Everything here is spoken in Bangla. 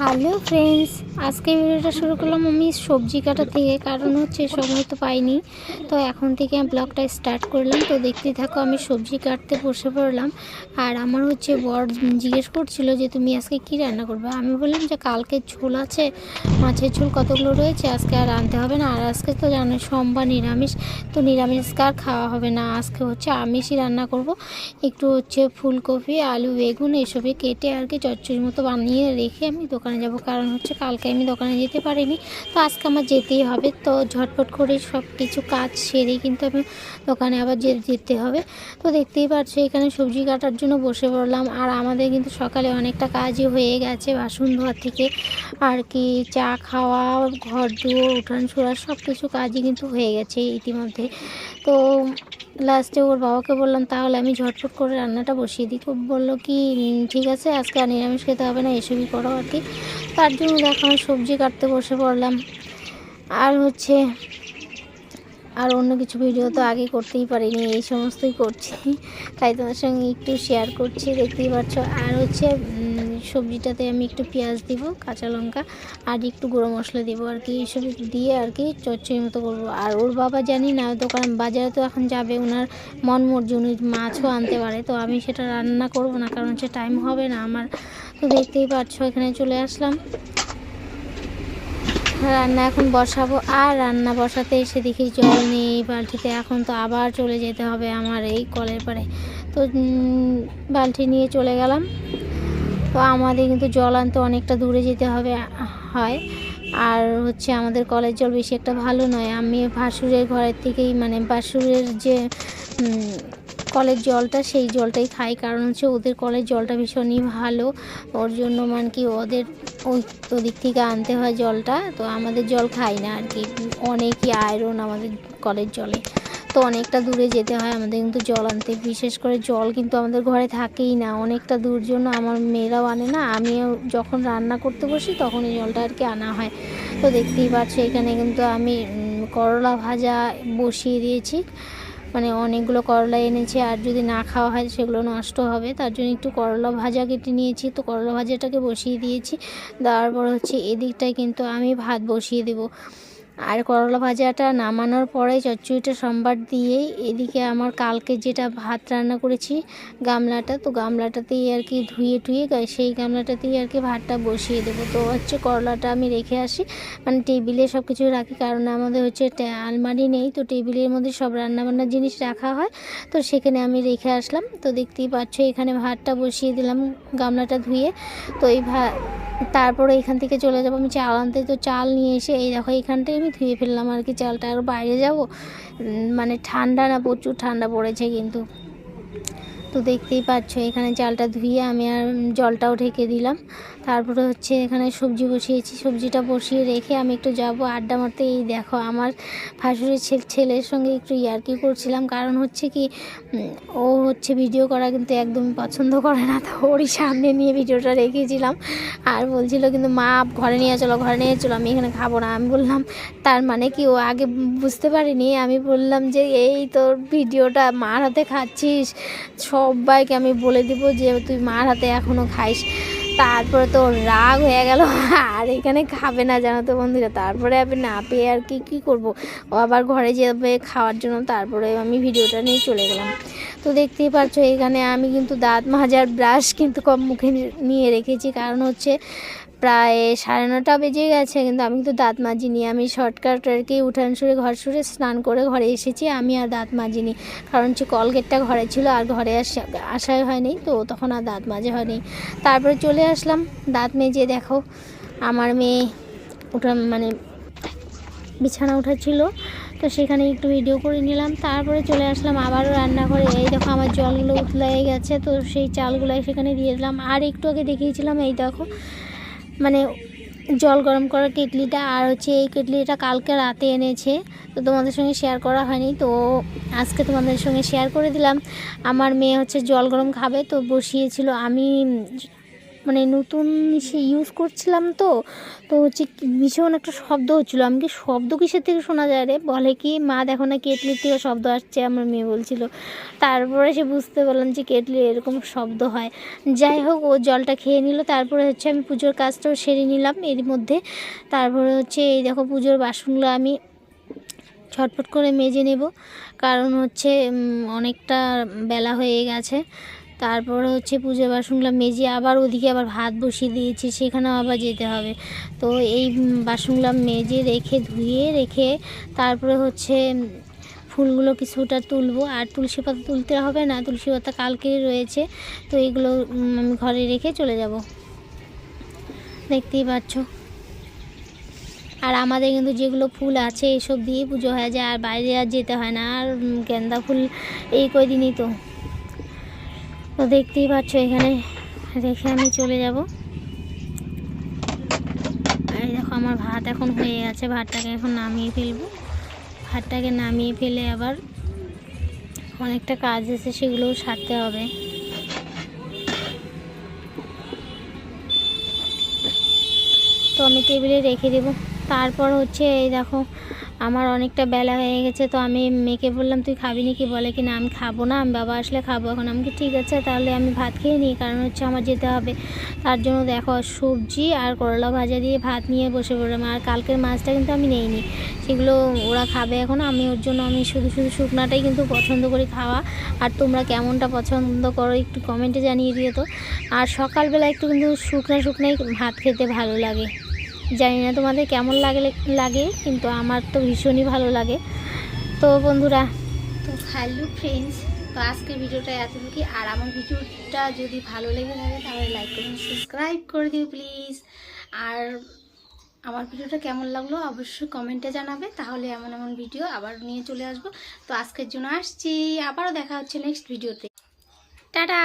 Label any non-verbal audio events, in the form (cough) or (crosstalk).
হ্যালো ফ্রেন্ডস আজকে ভিডিওটা শুরু করলাম আমি সবজি কাটা থেকে, কারণ হচ্ছে সময় তো পাইনি। তো এখন থেকে আমি ব্লগটা স্টার্ট করলাম। তো দেখতে থাকো, আমি সবজি কাটতে বসে পড়লাম। আর আমার হচ্ছে বর জিজ্ঞেস করছিল যে, তুমি আজকে কি রান্না করবে? আমি বললাম যে, কালকে ঝোল আছে, মাছের ঝোল কতগুলো রয়েছে? আজকে আর আনতে হবে না। আর আজকে তো জানো সোমবার নিরামিষ, তো নিরামিষ আর খাওয়া হবে না। আজকে হচ্ছে আমিষই রান্না করব। একটু হচ্ছে ফুলকপি, আলু, বেগুন এসবে কেটে আর কি চচ্চড়ির মতো বানিয়ে রেখে আমি দোকানে যাব, কারণ হচ্ছে কালকে আমি দোকানে যেতে পারিনি। তো আজকে আমার যেতেই হবে। তো ঝটপট করে সব কিছু কাজ সেরে কিন্তু আমি দোকানে আবার যেতে হবে। তো দেখতেই পাচ্ছ এখানে সবজি কাটার জন্য বসে পড়লাম। আর আমাদের কিন্তু সকালে অনেকটা কাজই হয়ে গেছে বাসন ধোয়া থেকে। আর কি, চা খাওয়া ঘর দুয়ার উঠান ছোড়া সব কিছু কাজই কিন্তু হয়ে গেছে ইতিমধ্যে। তো লাস্টে ওর বাবাকে বললাম, তাহলে আমি ঝটফট করে রান্নাটা বসিয়ে দিই। তো বলল কি ঠিক আছে, আজকে আর নিরামিষ খেতে হবে না, এসবই করো আর কি। তার জন্য দেখো আমি সবজি কাটতে বসে পড়লাম। আর হচ্ছে, আর অন্য কিছু ভিডিও তো আগে করতেই পারিনি, এই সমস্তই করছি। তাই তোমার সঙ্গে একটু শেয়ার করছি, দেখতেই পাচ্ছ। আর হচ্ছে সবজিটাতে আমি একটু পেঁয়াজ দিব, কাঁচা লঙ্কা, আর একটু গুঁড়ো মশলা দিব, আর কি এইসব দিয়ে আর কি চচ্চড়ির মতো করব। আর ওর বাবা জানি না দোকান বাজারে তো এখন যাবে ওনার মন মর্জি মাছও আনতে পারে, তো আমি সেটা রান্না করব না, কারণ হচ্ছে টাইম হবে না আমার। তো দেখতেই পাচ্ছ এখানে চলে আসলাম। রান্না এখন বসাবো, আর রান্না বসাতে এসে দেখি জল নেই, বালতিতে এখন তো আবার চলে যেতে হবে আমার এই কলের পাড়ে। তো বালতি নিয়ে চলে গেলাম। তো আমাদের কিন্তু জল আনতে অনেকটা দূরে যেতে হবে, হয়। আর হচ্ছে আমাদের কলের জল বেশি একটা ভালো নয়। আমি ভাসুরের ঘরের থেকেই মানে ভাসুরের যে কলের জলটা, সেই জলটাই খাই। কারণ হচ্ছে ওদের কলের জলটা ভীষণই ভালো। ওর জন্য মানে কি, ওদের ওই ওদিক থেকে আনতে হয় জলটা। তো আমাদের জল খাই না আর কি। অনেকই আয়রন আমাদের কলের জলে। তো অনেকটা দূরে যেতে হয়, আমাদের কিন্তু জল আনতে। বিশেষ করে জল কিন্তু আমাদের ঘরে থাকেই না, অনেকটা দূর জন্য আমার মেয়েরাও আনে না, আমিও যখন রান্না করতে বসি তখন এই জলটা আর কি আনা হয়। তো দেখতেই পাচ্ছ এখানে কিন্তু আমি করলা ভাজা বসিয়ে দিয়েছি। মানে অনেকগুলো করলা এনেছি, আর যদি না খাওয়া হয় সেগুলো নষ্ট হবে। তার জন্য একটু করলা ভাজা কেটে নিয়েছি, তো করলা ভাজাটাকে বসিয়ে দিয়েছি। দেওয়ার পর হচ্ছে এদিকটায় কিন্তু আমি ভাত বসিয়ে দেবো। আর করলা ভাজাটা নামানোর পরে চচ্চড়িটা সম্বার দিয়েই এদিকে আমার কালকে যেটা ভাত রান্না করেছি গামলাটা, তো গামলাটাতেই আর কি ধুয়ে টুয়ে সেই গামলাটাতেই আর কি ভাতটা বসিয়ে দেবো। তো হচ্ছে করলাটা আমি রেখে আসি। মানে টেবিলে সব কিছু রাখি, কারণ আমাদের হচ্ছে আলমারি নেই, তো টেবিলের মধ্যে সব রান্নাবান্নার জিনিস রাখা হয়। তো সেখানে আমি রেখে আসলাম। তো দেখতেই পাচ্ছ, এখানে ভাতটা বসিয়ে দিলাম গামলাটা ধুয়ে। তো এই ভা তারপরে এখান থেকে চলে যাব আমি চাল আনতে তো চাল নিয়ে এসে এই দেখো এখানটায় ধুয়ে ফেললাম আর কি, চালটা আর বাইরে যাব। মানে ঠান্ডা না, প্রচুর ঠান্ডা পড়েছে কিন্তু। তো দেখতেই পাচ্ছ, এখানে চালটা ধুয়ে আমি আর জলটাও ঢেকে দিলাম। তারপরে হচ্ছে এখানে সবজি বসিয়েছি। সবজিটা বসিয়ে রেখে আমি একটু যাব আড্ডা মারতে। এই দেখো, আমার ভাসুরের ছে- ছেলের সঙ্গে একটু ইয়ার্কি করছিলাম। কারণ হচ্ছে কি ও হচ্ছে ভিডিও করা কিন্তু একদমই পছন্দ করে না। তো ওরই সামনে নিয়ে ভিডিওটা রেখেছিলাম। আর বলছিল কিন্তু, মা, ঘরে নিয়ে চলো, ঘরে নিয়ে চলো, আমি এখানে খাব না। আমি বললাম, তার মানে কি, ও আগে বুঝতে পারিনি? আমি বললাম যে, এই তোর ভিডিওটা মার হাতে খাচ্ছিস। সবাইকে আমি বলে দিব যে তুই মার হাতে এখনও খাইস। তারপরে তো রাগ হয়ে গেল। (laughs) আর এখানে খাবে না জানো তো বন্ধুরা। তারপরে আমি না পেয়ে আর কি, কী করব? আবার ঘরে যাবে খাওয়ার জন্য। তারপরে আমি ভিডিওটা নিয়ে চলে গেলাম। তো দেখতেই পাচ্ছ এখানে আমি কিন্তু দাঁত মাজার ব্রাশ কিন্তু কম মুখে নিয়ে রেখেছি। কারণ হচ্ছে প্রায় সাড়ে নটা বেজে গেছে, কিন্তু আমি তো দাঁত মাজিনি। আমি শর্টকাট আর কি উঠান সুরে ঘর সুরে স্নান করে ঘরে এসেছি, আমি আর দাঁত মাজিনি। কারণ হচ্ছে কলগেটটা ঘরে ছিল আর ঘরে আসা, আসাই হয়নি, তো তখন আর দাঁত মাজে হয়নি। তারপরে চলে আসলাম, দাঁত মেজে দেখো, আমার মেয়ে উঠান মানে বিছানা উঠাচ্ছিল, তো সেখানে একটু ভিডিও করে নিলাম। তারপরে চলে আসলাম, আবারও রান্নাঘরে। এই দেখো আমার জলগুলো উতলে গেছে, তো সেই চালগুলো সেখানে দিয়ে দিলাম। আর একটু আগে দেখিয়েছিলাম, এই দেখো মানে জল গরম করার কেটলিটা আর হচ্ছে এই কেটলিটা কালকে রাতে এনেছে। তো তোমাদের সঙ্গে শেয়ার করা হয়নি। তো আজকে তোমাদের সঙ্গে শেয়ার করে দিলাম। আমার মেয়ে হচ্ছে জল গরম খাবে। তো বসিয়েছিল আমি মানে নতুন সে ইউজ করছিলাম তো তো হচ্ছে ভীষণ একটা শব্দ হচ্ছিল। আমি কি শব্দ কিসের থেকে শোনা যায় রে? বলে কি, মা, দেখো না কেটলির থেকে শব্দ আসছে, আমার মেয়ে বলছিল। তারপরে সে বুঝতে পারলাম যে কেটলি এরকম শব্দ হয়। যাই হোক, ও জলটা খেয়ে নিল। তারপরে হচ্ছে আমি পুজোর কাজটাও সেরে নিলাম এর মধ্যে। তারপরে হচ্ছে এই দেখো পুজোর বাসনগুলো আমি ছটফট করে মেজে নেব। কারণ হচ্ছে অনেকটা বেলা হয়ে গেছে। তারপরে হচ্ছে পুজো বাসনগুলো মেজে আবার ওদিকে আবার ভাত বসিয়ে দিয়েছি, সেখানেও আবার যেতে হবে। তো এই বাসনগুলো মেজে রেখে ধুয়ে রেখে তারপরে হচ্ছে ফুলগুলো কিছুটা তুলবো। আর তুলসী পাতা তুলতে হবে না, তুলসী পাতা কালকে রয়েছে, তো এগুলো আমি ঘরে রেখে চলে যাব। দেখতেই পাচ্ছ। আর আমাদের কিন্তু যেগুলো ফুল আছে, এসব দিয়ে পুজো হয়ে যায়, আর বাইরে আর যেতে হয় না। আর গেন্দা ফুল এই কয়দিনই তো। তো দেখতেই পাচ্ছ এখানে রেখে আমি চলে যাব। এই দেখো আমার ভাত এখন হয়ে গেছে, ভাতটাকে এখন নামিয়ে ফেলব। ভাতটাকে নামিয়ে ফেলে আবার অনেকটা কাজ আছে, সেগুলোও সারতে হবে। তো আমি টেবিলে রেখে দেবো। তারপর হচ্ছে এই দেখো আমার অনেকটা বেলা হয়ে গেছে, তো আমি মেয়েকে বললাম, তুই খাবি নাকি? বলে কি, না, আমি খাব না, আমি বাবা আসলে খাব। এখন আমি ঠিক আছে, তাহলে আমি ভাত খেয়ে নিই, কারণ হচ্ছে আমার যেতে হবে। তার জন্য দেখো, সবজি আর করলা ভাজা দিয়ে ভাত নিয়ে বসে পড়লাম, আর কালকের মাছটা কিন্তু আমি নেইনি। সেগুলো ওরা খাবে এখন, আমি ওর জন্য, আমি শুধু শুধু শুকনাটাই কিন্তু পছন্দ করি খাওয়া। আর তোমরা কেমনটা পছন্দ করো, একটু কমেন্টে জানিয়ে দিও তো। আর সকালবেলা একটু কিন্তু শুকনা, শুকনাই ভাত খেতে ভালো লাগে। জানি না তোমাদের কেমন লাগে লাগে, কিন্তু আমার তো ভীষণই ভালো লাগে। তো বন্ধুরা, তো হ্যালো ফ্রেন্ডস তো আজকের ভিডিওটা এতটুকুই। আর আমার ভিডিওটা যদি ভালো লেগে থাকে, তাহলে লাইক করুন সাবস্ক্রাইব করে দিও প্লিজ আর আমার ভিডিওটা কেমন লাগল, অবশ্যই কমেন্টে জানাবে। তাহলে এমন এমন ভিডিও আবার নিয়ে চলে আসব। তো আজকের জন্য আসছি, আবারও দেখা হচ্ছে নেক্সট ভিডিওতে টাটা!